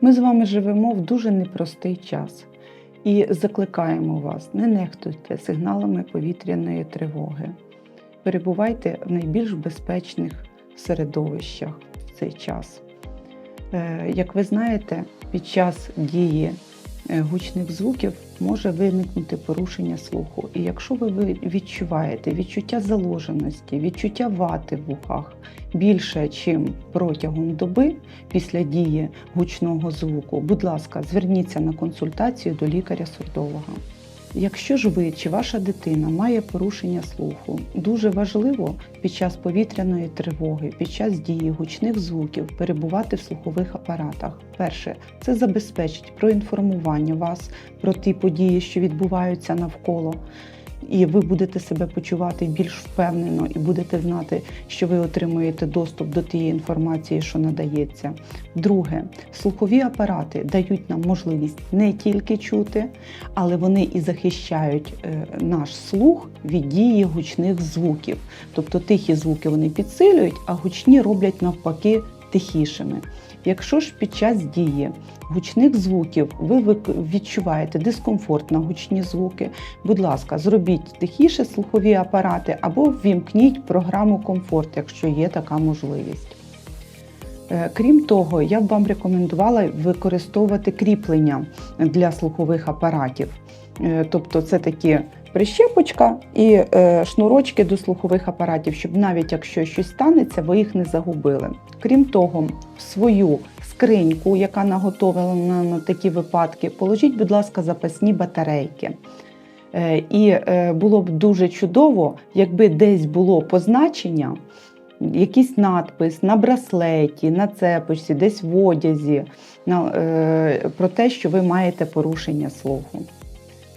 Ми з вами живемо в дуже непростий час і закликаємо вас, не нехтуйте сигналами повітряної тривоги. Перебувайте в найбільш безпечних середовищах в цей час. Е, Як ви знаєте, під час дії гучних звуків може виникнути порушення слуху. І якщо ви відчуваєте відчуття заложеності, відчуття вати в вухах більше, чим протягом доби після дії гучного звуку, будь ласка, зверніться на консультацію до лікаря-сурдолога. Якщо ж ви чи ваша дитина має порушення слуху, дуже важливо під час повітряної тривоги, під час дії гучних звуків перебувати в слухових апаратах. Перше, це забезпечить проінформування вас про ті події, що відбуваються навколо. І ви будете себе почувати більш впевнено і будете знати, що ви отримуєте доступ до тієї інформації, що надається. Друге, слухові апарати дають нам можливість не тільки чути, але вони і захищають е, наш слух від дії гучних звуків. Тобто тихі звуки вони підсилюють, а гучні роблять навпаки тихішими. Якщо ж під час дії гучних звуків ви відчуваєте дискомфорт на гучні звуки, будь ласка, зробіть тихіше слухові апарати або ввімкніть програму комфорт, якщо є така можливість. Е, Крім того, я б вам рекомендувала використовувати кріплення для слухових апаратів. Е, Тобто це такі прищепочка і е, шнурочки до слухових апаратів, щоб навіть якщо щось станеться, ви їх не загубили. Крім того, в свою скриньку, яка наготовлена на такі випадки, положіть, будь ласка, запасні батарейки. Е, І е, було б дуже чудово, якби десь було позначення, якийсь надпис на браслеті, на цепочці, десь в одязі, на, е, про те, що ви маєте порушення слуху.